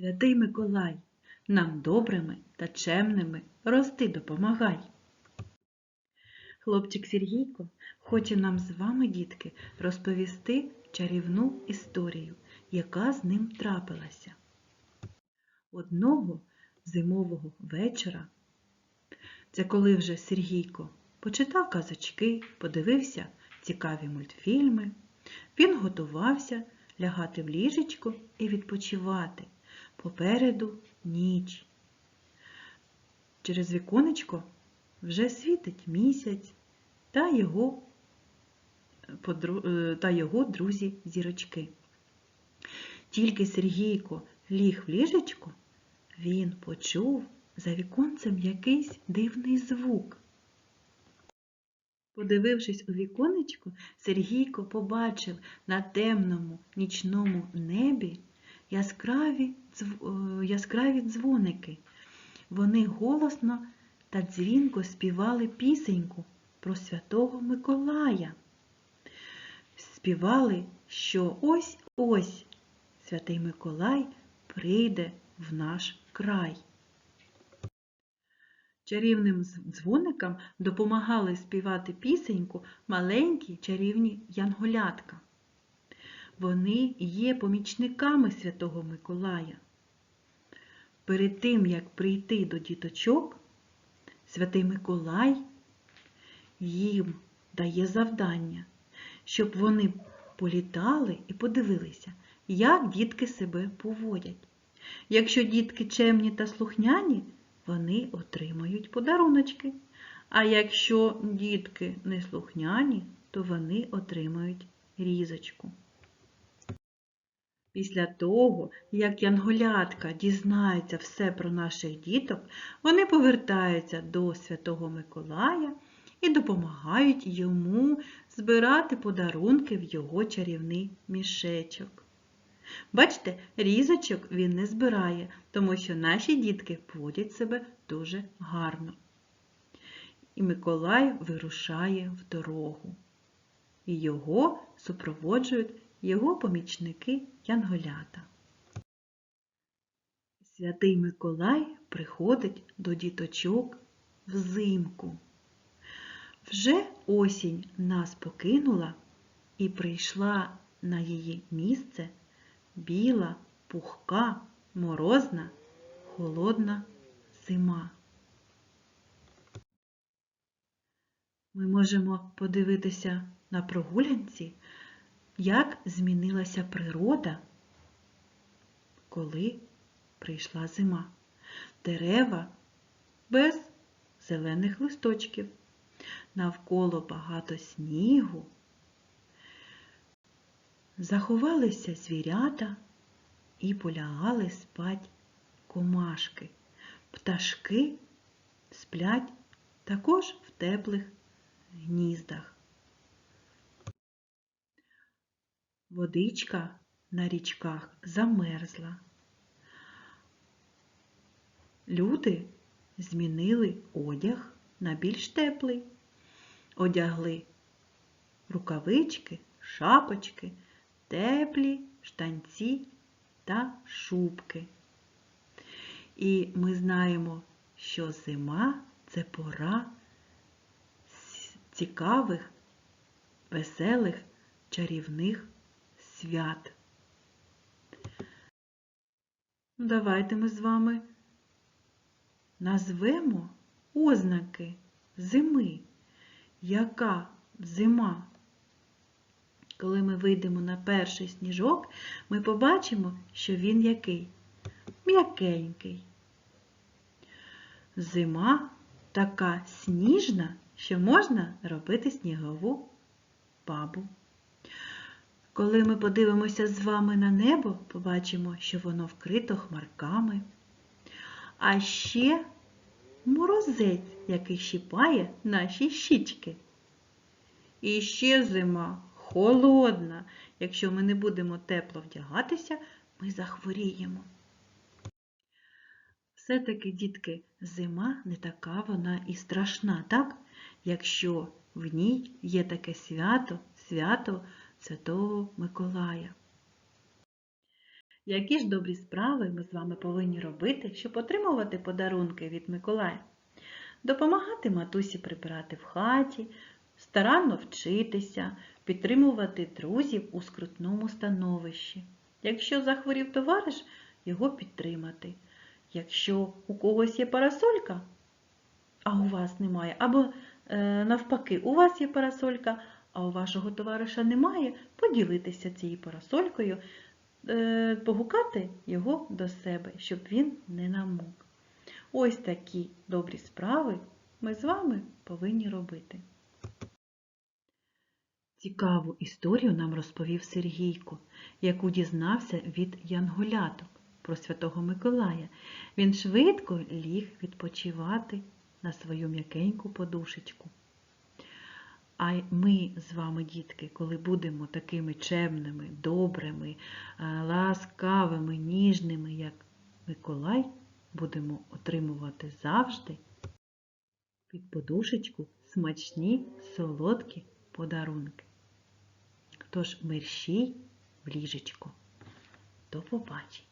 Святий Миколай, нам добрими та чемними рости допомагай. Хлопчик Сергійко хоче нам з вами, дітки, розповісти чарівну історію, яка з ним трапилася. Одного зимового вечора, це коли вже Сергійко почитав казочки, подивився цікаві мультфільми, він готувався лягати в ліжечко і відпочивати. Попереду ніч. Через віконечко вже світить місяць та його, е, та його друзі зірочки. Тільки Сергійко ліг в ліжечко, він почув за віконцем якийсь дивний звук. Подивившись у віконечко, Сергійко побачив на темному нічному небі яскраві, е, яскраві дзвоники. Вони голосно та дзвінко співали пісеньку про святого Миколая. Співали, що ось-ось святий Миколай прийде в наш край. Чарівним дзвоникам допомагали співати пісеньку маленькі чарівні янголятка. Вони є помічниками Святого Миколая. Перед тим, як прийти до діточок, Святий Миколай їм дає завдання, щоб вони політали і подивилися, як дітки себе поводять. Якщо дітки чемні та слухняні, вони отримають подаруночки. А якщо дітки не слухняні, то вони отримають різочку. Після того, як янголятка дізнаються все про наших діток, вони повертаються до Святого Миколая і допомагають йому збирати подарунки в його чарівний мішечок. Бачите, різочок він не збирає, тому що наші дітки поводять себе дуже гарно. І Миколай вирушає в дорогу. І його супроводжують його помічники янголята. Святий Миколай приходить до діточок взимку. Вже осінь нас покинула і прийшла на її місце біла, пухка, морозна, холодна зима. Ми можемо подивитися на прогулянці, як змінилася природа, коли прийшла зима. Дерева без зелених листочків, навколо багато снігу. Заховалися звірята і полягали спать комашки. Пташки сплять також в теплих гніздах. Водичка на річках замерзла. Люди змінили одяг на більш теплий. Одягли рукавички, шапочки, теплі штанці та шубки. І ми знаємо, що зима це пора цікавих, веселих, чарівних свят. Ну, Давайте ми з вами назвемо ознаки зими. Яка зима? Коли ми вийдемо на перший сніжок, ми побачимо, що він який? М'якенький. Зима така сніжна, що можна робити снігову бабу. Коли ми подивимося з вами на небо, побачимо, що воно вкрито хмарками. А ще морозець, який щипає наші щічки. І ще зима холодна. Якщо ми не будемо тепло вдягатися, ми захворіємо. Все-таки, дітки, зима не така вона і страшна, так? Якщо в ній є таке свято, свято Святого Миколая. Які ж добрі справи ми з вами повинні робити, щоб отримувати подарунки від Миколая? Допомагати матусі прибирати в хаті, старанно вчитися, підтримувати друзів у скрутному становищі. Якщо захворів товариш, його підтримати. Якщо у когось є парасолька, а у вас немає, або е, навпаки, у вас є парасолька, а у вашого товариша немає, поділитися цією парасолькою, е, погукати його до себе, щоб він не намок. Ось такі добрі справи ми з вами повинні робити. Цікаву історію нам розповів Сергійко, яку дізнався від янголяток про Святого Миколая. Він швидко ліг відпочивати на свою м'якеньку подушечку. А ми з вами, дітки, коли будемо такими чемними, добрими, е, ласкавими, ніжними, як Миколай, будемо отримувати завжди під подушечку смачні солодкі подарунки. Тож мерщій в ліжечко. До побачення!